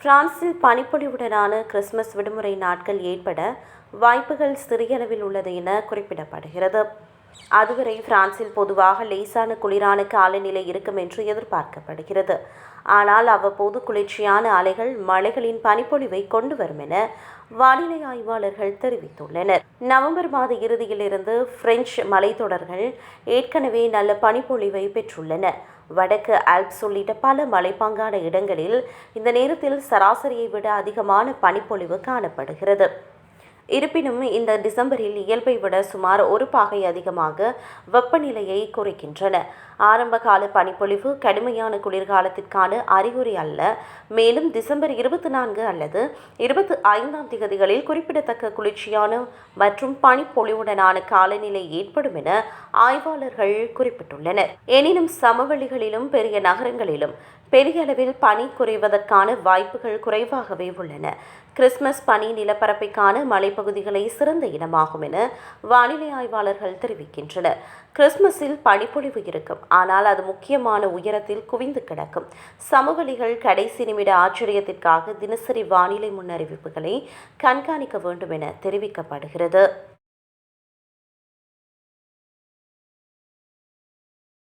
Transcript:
பிரான்சில் பனிப்பொழிவுடனான கிறிஸ்துமஸ் விடுமுறை நாட்கள் ஏற்பட வாய்ப்புகள் சிறியளவில் உள்ளது என குறிப்பிடப்படுகிறது. அதுவரை பிரான்சில் பொதுவாக லேசான குளிரான காலநிலை இருக்கும் என்று எதிர்பார்க்கப்படுகிறது. ஆனால் அவ்வப்போது குளிர்ச்சியான அலைகள் மழைகளின் பனிப்பொழிவை கொண்டு வரும் என வானிலை ஆய்வாளர்கள் தெரிவித்துள்ளனர். நவம்பர் மாத இறுதியிலிருந்து பிரெஞ்சு மலைத்தொடர்கள் ஏற்கனவே நல்ல பனிப்பொழிவை பெற்றுள்ளன. வடக்கு ஆல்ப்ஸ் உள்ளிட்ட பல மலைப்பாங்கான இடங்களில் இந்த நேரத்தில் சராசரியை விட அதிகமான பனிப்பொழிவு காணப்படுகிறது. இருப்பினும் இந்த டிசம்பரில் இயல்பை விட சுமார் ஒரு பாகை அதிகமாக வெப்பநிலையை குறைக்கின்றன. ஆரம்பகால பனிப்பொழிவு கடுமையான குளிர்காலத்திற்கான அறிகுறி அல்ல. மேலும் டிசம்பர் இருபத்தி நான்கு அல்லது இருபத்தி ஐந்தாம் திகதிகளில் குறிப்பிடத்தக்க குளிர்ச்சியான மற்றும் பனிப்பொழிவுடனான காலநிலை ஏற்படும் என ஆய்வாளர்கள் குறிப்பிட்டுள்ளனர். எனினும் சமவெளிகளிலும் பெரிய நகரங்களிலும் பெரிய அளவில் பனி குறைவதற்கான வாய்ப்புகள் குறைவாகவே உள்ளன. கிறிஸ்துமஸ் பனி நிலப்பரப்பைக்கான மழை மலைப்பகுதிகளை சிறந்த இடமாகும் என வானிலை ஆய்வாளர்கள் தெரிவிக்கின்றனர். கிறிஸ்துமஸில் பனிப்பொழிவு இருக்கும். ஆனால் அது முக்கியமான உயரத்தில் குவிந்து கிடக்கும். சமவெளிகள் கடைசி நிமிட ஆச்சரியத்திற்காக தினசரி வானிலை முன்னறிவிப்புகளை கண்காணிக்க வேண்டும் என தெரிவிக்கப்படுகிறது.